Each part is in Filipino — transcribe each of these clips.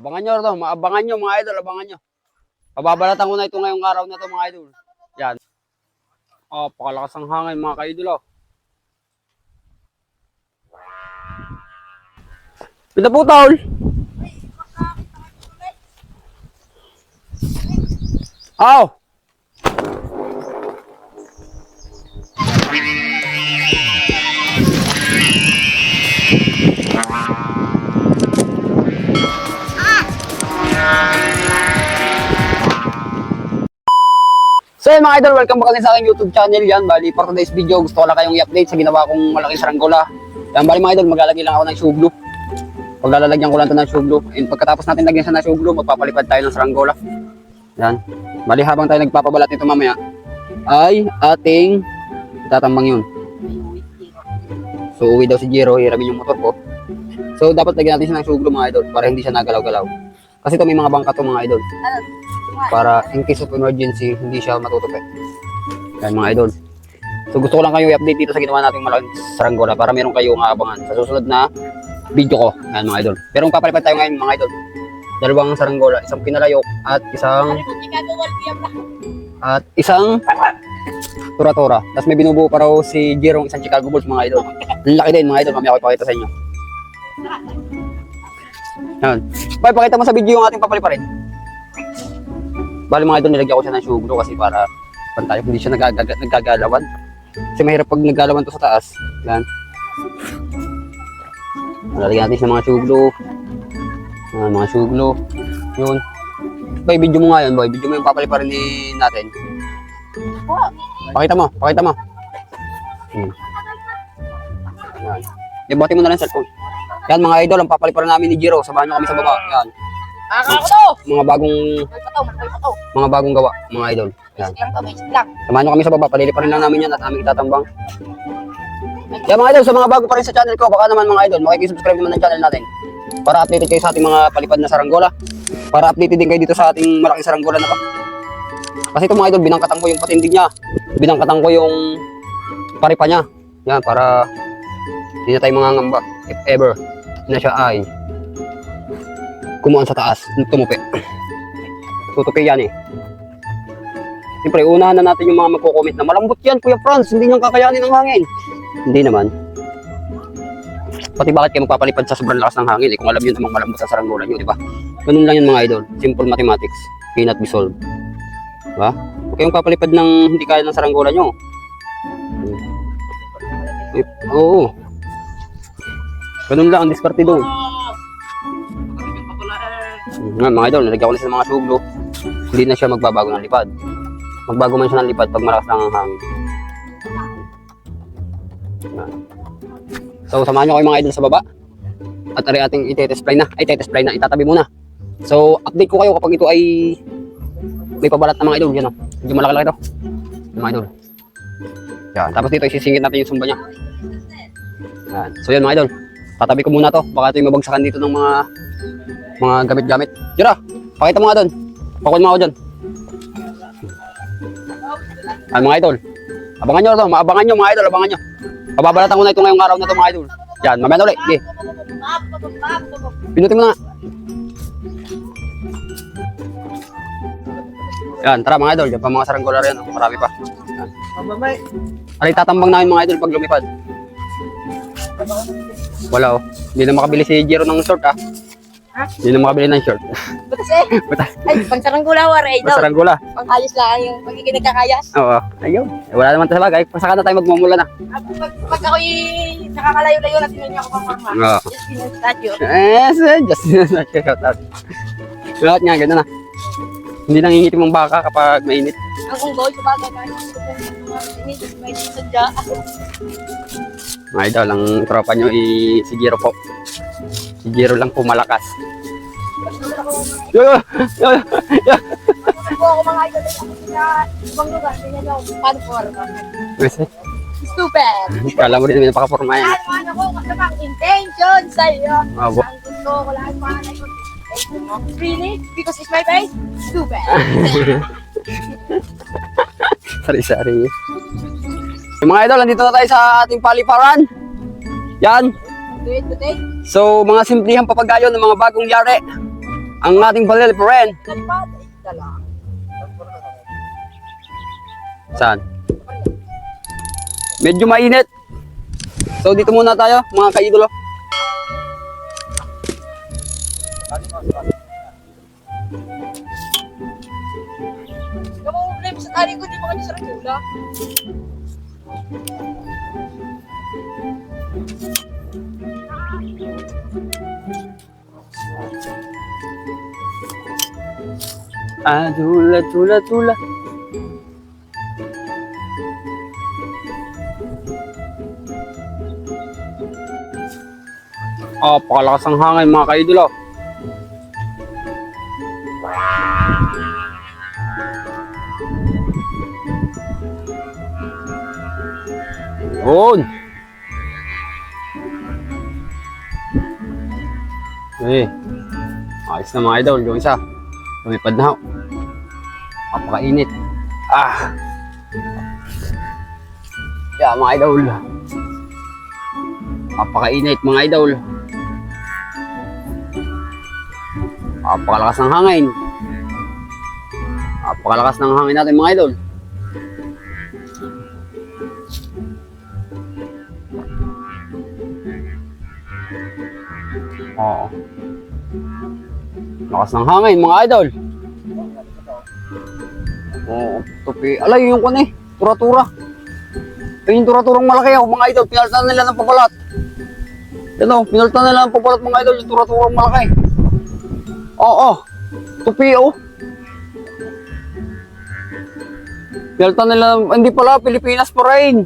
Abangan nyo to, maabangan nyo mga idol, abangan nyo. Pababalatan ko na ito ngayong araw na to mga idol. Yan. Oh, pakalakas ang hangin mga ka-idol oh. Pita po tol. Aw! So yun mga idol, welcome back sa aking YouTube channel yan. Bali, for today's video, gusto ko lang kayong i-update sa ginawa kong malaking saranggola. Yan, bali mga idol, maglalagay lang ako ng glue. Paglalagyan ko lang ito ng glue. And pagkatapos natin lagyan siya ng glue, magpapalipad tayo ng saranggola. Yan. Bali, habang tayo nagpapabalat nito mamaya, ay ating tatambang yun. So, uwi daw si Jero, hiramin yung motor ko. So, dapat lagyan natin siya ng glue mga idol para hindi siya nagalaw-galaw. Kasi ito may mga bangka to mga idol para in case of emergency, hindi siya matutupi. Yan mga idol. So gusto ko lang kayo i-update dito sa ginawa nating malaking saranggola para meron kayong aabangan sa susunod na video ko. Yan mga idol. Pero kung papalipat tayo ngayon mga idol, dalawang saranggola, isang pinalayok at isang at isang tura-tura. Tapos may binubuo pa raw si Jerong isang Chicago Bulls mga idol. Ang laki din mga idol, mamaya ko ipakita sa inyo. Yan. Bye, pakita mo sa video yung ating papaliparin. Bali mga idol, nilagyan ko siya ng glue kasi para pantay, hindi siya nagagaga, nagagalawan. Kasi mahirap pag naggalawan to sa taas. Yan. Lalagyan natin siya ng mga glue. Yan, mga glue. Yun. Boy, video mo nga yun, boy. Video mo yung papaliparin ni natin. Pakita mo, pakita mo. Hmm. Yan. Ibati mo na lang yung cellphone. Yan mga idol, ang papaliparan namin ni Jiro. Samahan nyo kami sa baba. Yan. Akala ko to! Mga bagong May pato, may pato. mga bagong gawa, mga idol. Yan. Basic lang to, basic lang. Samahan nyo kami sa baba, paliliparin lang namin yan at aming itatambang. Kaya mga idol, sa mga bago pa rin sa channel ko, baka naman mga idol, makikisubscribe naman ng channel natin. Para updated kayo sa ating mga palipad na saranggola. Para updated din kayo dito sa ating malaking saranggola na to. Kasi ito mga idol, binangkatan ko yung patindig niya. Binangkatan ko yung paripa niya. Yan, para hindi na tayo mga ngamba. If ever na siya ay kumuan sa taas, tumupi. Tutupi yan eh. Siyempre, unahan na natin yung mga magko-comment na malambot yan, Kuya Franz, hindi niyang kakayanin ng hangin. Hindi naman. Pati bakit kayo magpapalipad sa sobrang lakas ng hangin, eh, kung alam yun namang malambot sa saranggola nyo, di ba? Ganun lang yun mga idol. Simple mathematics. Cannot be solved. Di ba? Huwag kayong papalipad ng hindi kaya ng saranggola nyo. Oo. Ganun lang ang diskarte doon. Nga, mga idol, nalagyan ko na siya ng mga suglo. Hindi na siya magbabago ng lipad. Magbago man siya ng lipad pag malakas lang ang hangin. Yan. So, samahan nyo kayo mga idol sa baba. At ari ating itetest fly na. Ay, tetest fly na. Itatabi muna. So, update ko kayo kapag ito ay may pabalat na mga idol. Yan o. Medyo malaki-laki ito. Yan, mga idol. Yan. Tapos dito, isisingit natin yung sumba niya. Yan. So, yan mga idol. Tatabi ko muna to. Baka ito yung mabagsakan dito ng mga mga gamit-gamit. Jira, pakita mo nga doon. Pakul mo ako dyan. Ay, mga idol. Abangan nyo to. Abangan nyo mga idol. Abangan nyo. Pababalatan ko na ito ngayong araw na to mga idol. Yan, mamaya na ulit. Okay. Pinutin mo na. Yan, tara mga idol. Yan pa mga saranggola rin. Marami pa. Mababay. Ano tatambang namin mga idol pag lumipad? Wala oh. Hindi na makabili si Jiro ng short ah. Hindi na makabili ng short. Butas eh. Butas. Ay, pang saranggula war eh. Daw. Masaranggola. Pang-ayos lang yung pagiging nagkakayas. Oo. Ayun. Eh, wala naman sa bagay. Saka na tayo magmumula na. At pag, pag ako'y nakakalayo-layo na niyo ako pang mama. Oo. Just pinag-statue. Eh, sir, just shout out. Lahat nga, gano'n na. Hindi nangingitim ang baka kapag mainit. Ang unggoy sa ang gusto may sadya. Mga idol, ang tropa nyo i si Jiro po. Si Jiro lang po malakas. Yo, yo, yo, yo. Kasi po ako mga idol ako sa ibang lugar. Tingnan niyo paano po Kasi, Stupid! Kala mo rin may napaka-forma yan. Ano ano ko kasamang intention sa iyo. Abo. Ang gusto ko lang pangalan ko. Really? Because it's my face? Stupid! Sari-sari. Yung mga idol, nandito na tayo sa ating paliparan. Yan. So, mga simplihang papagayo ng mga bagong yari. ang ating dala. Saan? Medyo mainit. So dito muna tayo, mga kaidolo. Problema sa tali ko, di ba kanya sa regula? Ah, tula, tula, tula. Oh, pakalakas ang hangin mga kaidolo. Yun. Eh, ayos na mga idol. Yung isa, lumipad na ako. Napakainit. Ah. Yeah, mga idol. Napakainit mga idol. Napakalakas ng hangin. Napakalakas ng hangin natin mga idol. Oo. Lakas ng hangin mga idol. Oo, tupi. Alay, yung kun eh. Tura-tura. Yung tura-turang malaki oh, mga idol. Pinalitan nila ng papalat. Yan oh, pinalitan nila ng papalat mga idol. Yung tura-turang malaki. Oo, tupi oh. Pinalitan nila, hindi pala, Pilipinas pa rin.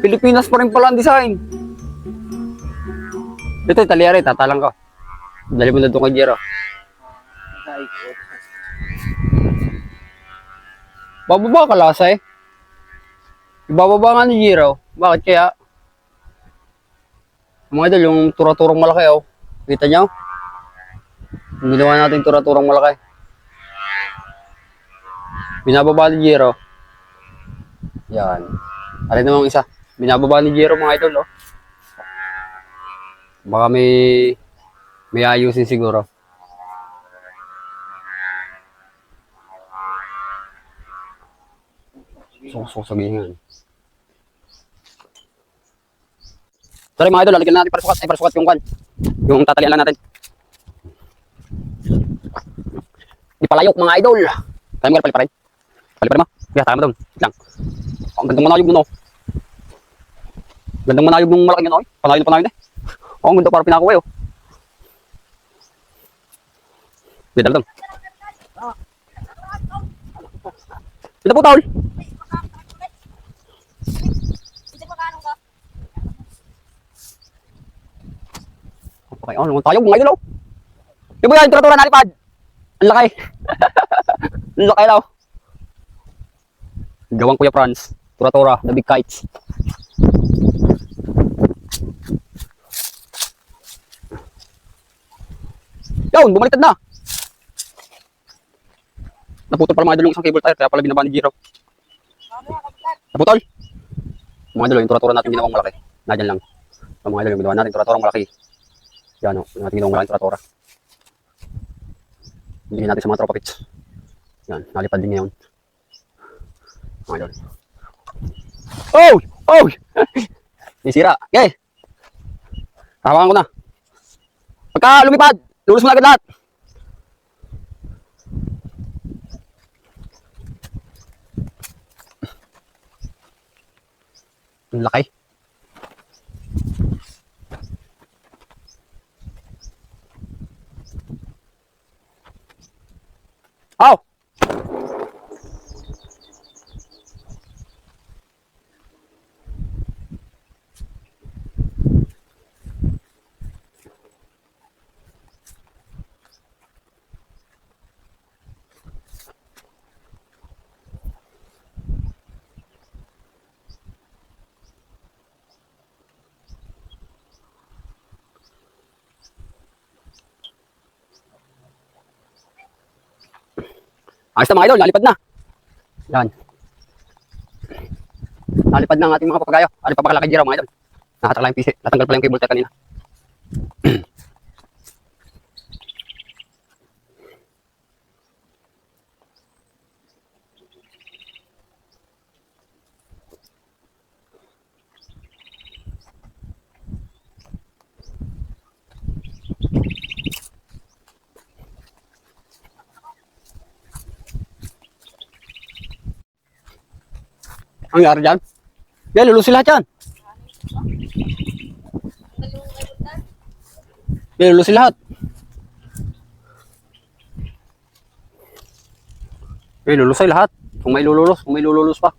Pilipinas pa rin pala ang design. Ito, Italia rin, tatalang ko. Dali mo na doon kay Jero. Bababa ka lasa eh. Ibababa nga ni Jiro. Bakit kaya? Mga idol, yung tura-turang malaki oh. Kita nyo? Yung ginawa natin tura-turang malaki. Binababa ni Jiro. Yan. Alin namang isa. Binababa ni Jiro mga idol oh. Baka may may ayusin siguro. Susugin Sorry mga idol, lalagyan natin para sukat, ay para sukat yung kan. Yung tatalian lang natin. Di palayok mga idol. Kaya mo pali pa. Pali pa rin mo. Yeah, tama doon. Lang. Ang gandang manayog mo no. Gandang manayog nung malaking yun, oy. Panayon na panayon eh. Oh, ang ganda para pinakuha oh. Dito lang. Dito po, Taul. Okay, oh, naman tayo, mga idol, oh. Di ba yan, tura-tura nalipad? Ang laki. Ang laki daw. Gawang Kuya Franz. Tura-tura, the big kites. Yun, bumaliktad na. Naputol pala mga idol isang cable tire, kaya pala binaba ni Giro. Naputol. Mga idol, yung tura-tura natin ginawang malaki. Nadyan lang. So, mga idol, yung ginawa natin tura-turang malaki. Yan o, yung ating ginawang malaking tura-tura. Hindi natin sa mga tropa pits. Yan, nalipad din ngayon. Mga. Oh! Oh! Nisira. Okay. Hawakan ko na. Pagka lumipad, lulus mo na agad lahat. Ang laki. Ayos na mga idol, nalipad na. Yan. Nalipad na ang ating mga papagayo. Alipad pa kalaki jira mga idol. Nakatala yung PC. Natanggal pala yung cable tie kanina. Nangyari dyan? Yan, lulusin lahat yan. Yan, lulusin lahat. Yan, lulusay lahat. Kung may lululos, kung may lululos pa.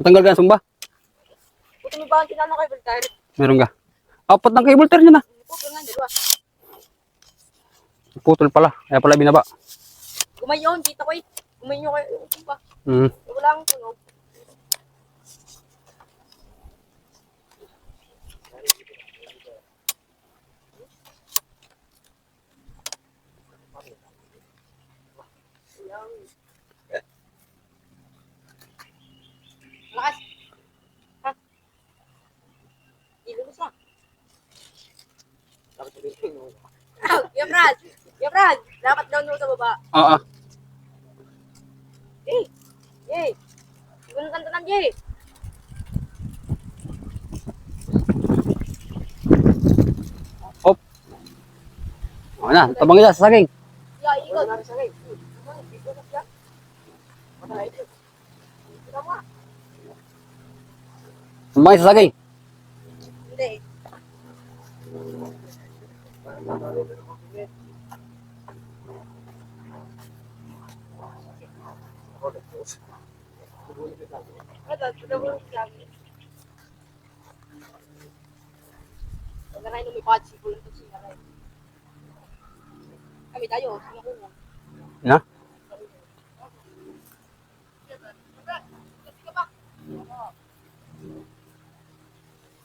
Matanggal ka na sumba. Buti mo ba ang tinanong kay Voltaire? Meron ka. Apat ng cable tier niya na. Puto nga, dalawa. Putol pala. Kaya pala binaba. Gumayon, dito ko eh. Gumayon kayo. Ano ba? Hmm. Wala akong tunog. Lakas. Ha? Ilulus na. Ah, Yung Brad! Yung Brad! Dapat down mo sa baba. Oo. Eh! Ibang kanta ng Jay! Hop. Oo na. Tabang ila sa saging. Ya, ikot! Tabang sa saging. Hindi. Ito, tulungan ko sabi. Huwag na rin lumipad, sigulan to siya. Kami tayo, mo? Na?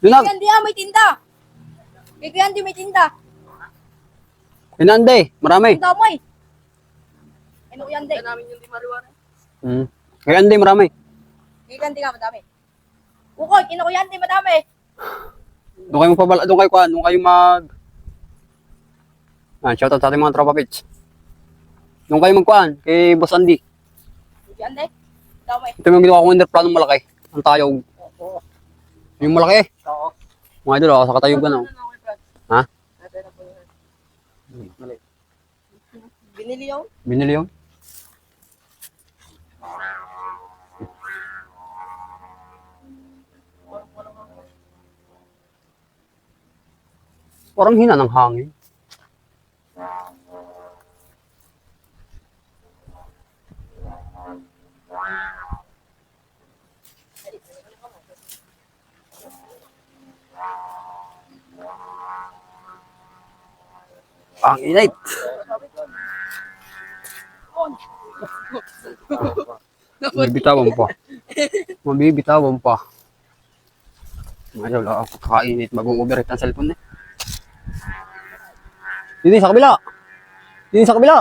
Na. Kaya may tinda! Kaya hindi may tinda! Inande. Marami. Tinda mo eh! Ano yan din? namin yung di mariwara. Hmm. Kaya hindi, marami. Kaya hindi nga madami. Ukoy, kinukuyante madami. Doon kayo magpabala, doon kayo kuhan, doon kayo mag... Ah, shoutout sa ating mga tropa pits. Doon kayo magkuhan, kay Boss Andy. Kuyante? Dami. Ito yung ginawa kong planong malaki. Ang tayog. Yung malaki. Oo. Mga idol, oh, sa katayugan. Oh. Ha? Binili yung? Binili yun. Parang hina ng hangin. Ang init. Mabibitawan pa. Mabibitawan pa. Idol, ah, kakainit. Mag-overheat ang cellphone eh. Dito sa kabila. Dito sa kabila.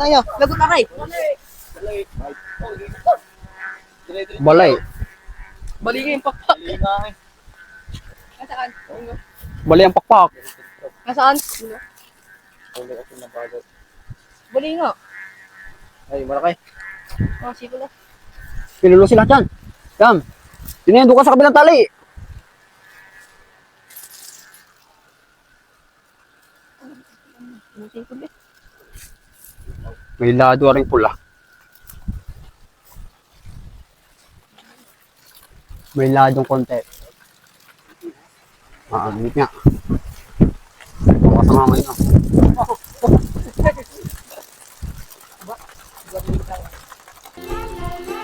Tayo. Lagot na kay. Balay. Baligay yung pakpak. Nasaan? Balay ang pakpak. Nasaan? Bali nga. Ay, malaki. Oh, sige lang. Pinulusin lahat yan. Yan. Tinendo ka sa kabilang tali. May lado rin pula. May ladong konti. Ah, limit nga. Bukas nga ngayon.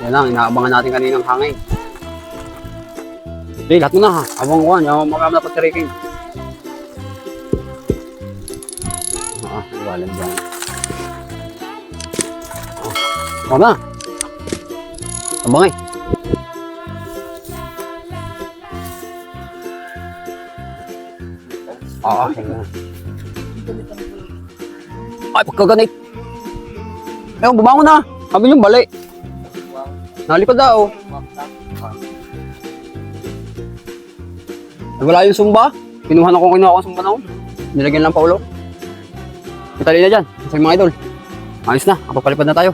Yan lang, inaabangan natin kaninang hangin. Hindi, lahat mo na ha. Abang ko, yung mga dapat si Riking. Ah, walang dyan. Oh, na. Abang eh. Ah, hinga. Ay, pagkaganit. Eh, bumangon na. Sabi niyo, bali. Nalipad daw. Wala yung sumba. Kinuha na ko kinuha ko sumba na ako. Nilagyan lang pa ulo. Itali na dyan. Sa mga idol. Ayos na. Kapapalipad na tayo.